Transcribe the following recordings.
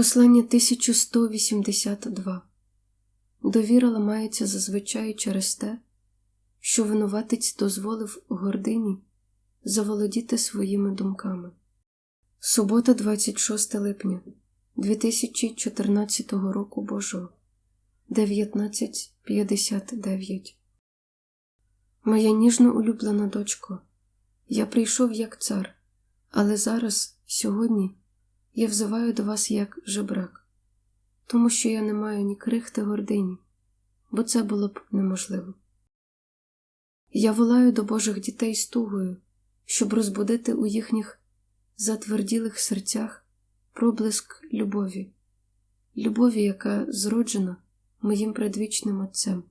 Послання 1182 Довіра ламається зазвичай через те, що винуватець дозволив гордині заволодіти своїми думками. Субота, 26 липня 2014 року Божого 19.59 Моя ніжно улюблена дочко, я прийшов як цар, але зараз, сьогодні, я взиваю до вас як жебрак, тому що я не маю ні крихти гордині, бо це було б неможливо. Я волаю до Божих дітей з тугою, щоб розбудити у їхніх затверділих серцях проблиск любові, любові, яка зроджена моїм предвічним Отцем,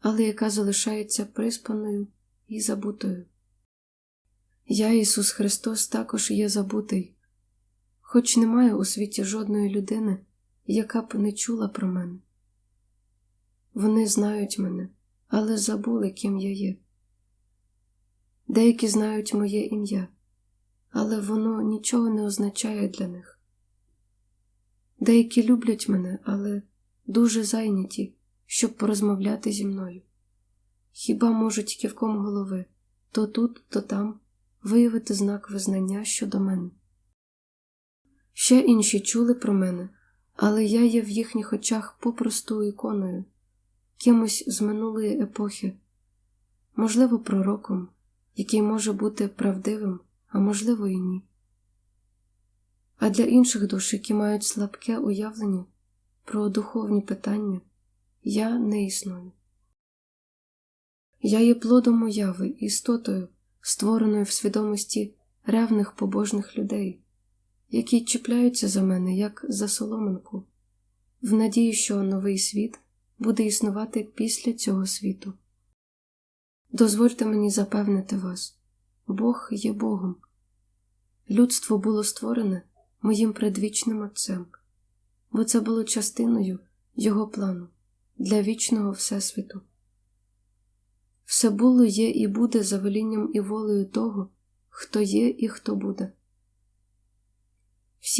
але яка залишається приспаною і забутою. Я, Ісус Христос, також є забутий, хоч немає у світі жодної людини, яка б не чула про мене. Вони знають мене, але забули, ким я є. Деякі знають моє ім'я, але воно нічого не означає для них. Деякі люблять мене, але дуже зайняті, щоб порозмовляти зі мною. Хіба можуть ківком голови то тут, то там виявити знак визнання щодо мене. Ще інші чули про мене, але я є в їхніх очах попросту іконою, кимось з минулої епохи, можливо, пророком, який може бути правдивим, а можливо, і ні. А для інших душ, які мають слабке уявлення про духовні питання, я не існую. Я є плодом уяви, істотою, створеною в свідомості ревних побожних людей, які чіпляються за мене як за соломинку, в надії, що новий світ буде існувати після цього світу. Дозвольте мені запевнити вас, Бог є Богом. Людство було створене моїм предвічним Отцем, бо це було частиною Його плану для вічного Всесвіту. Все було, є і буде за велінням і волею того, хто є і хто буде.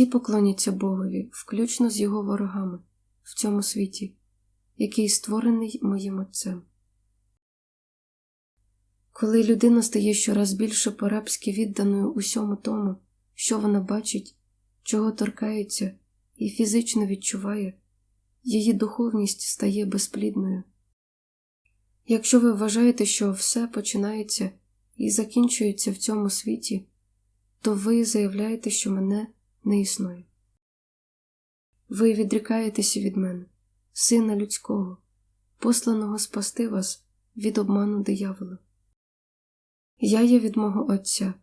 Всі поклоняться Богові, включно з його ворогами в цьому світі, який створений моїм Отцем. Коли людина стає щораз більше по-рабськи відданою усьому тому, що вона бачить, чого торкається і фізично відчуває, її духовність стає безплідною. Якщо ви вважаєте, що все починається і закінчується в цьому світі, то ви заявляєте, що мене не існує. Ви відрікаєтеся від мене, сина людського, посланого спасти вас від обману диявола. Я є від мого Отця,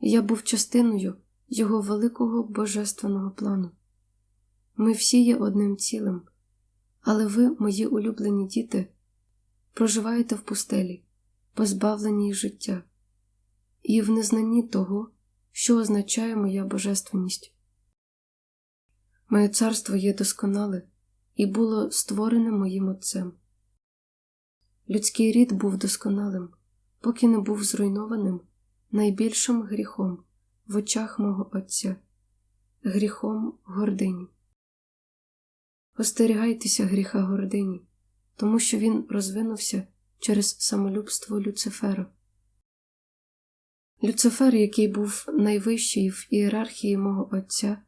я був частиною Його великого божественного плану. Ми всі є одним цілим, але ви, мої улюблені діти, проживаєте в пустелі, позбавлені життя, і в незнанні того, що означає моя божественність. Моє царство є досконале і було створене моїм Отцем. Людський рід був досконалим, поки не був зруйнованим найбільшим гріхом в очах мого Отця, гріхом гордині. Остерігайтеся гріха гордині, тому що він розвинувся через самолюбство Люцифера. Люцифер, який був найвищий в ієрархії мого Отця,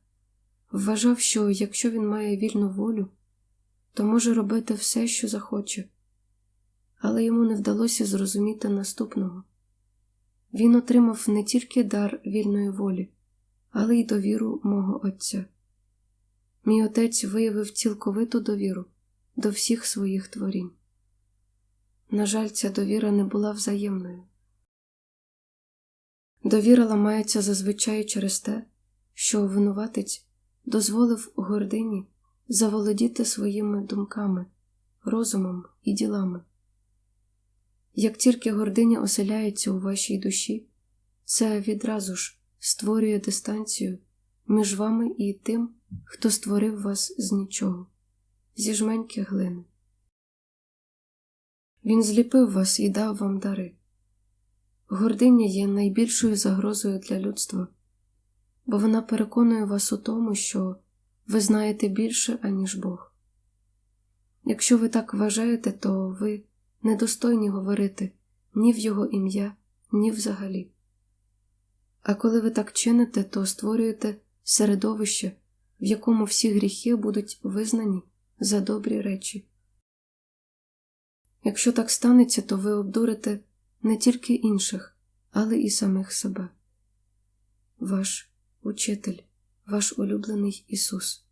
вважав, що якщо він має вільну волю, то може робити все, що захоче, але йому не вдалося зрозуміти наступного він отримав не тільки дар вільної волі, але й довіру мого Отця. Мій отець виявив цілковиту довіру до всіх своїх творінь. На жаль, ця довіра не була взаємною. Довіра ламається зазвичай через те, що винуватець дозволив гордині заволодіти своїми думками, розумом і ділами. Як тільки гординя оселяється у вашій душі, це відразу ж створює дистанцію між вами і тим, хто створив вас з нічого, зі жменьки глини. Він зліпив вас і дав вам дари. Гординя є найбільшою загрозою для людства, бо вона переконує вас у тому, що ви знаєте більше, аніж Бог. Якщо ви так вважаєте, то ви недостойні говорити ні в Його ім'я, ні взагалі. А коли ви так чините, то створюєте середовище, в якому всі гріхи будуть визнані за добрі речі. Якщо так станеться, то ви обдурите не тільки інших, але і самих себе. Ваш учитель, ваш улюблений Ісус.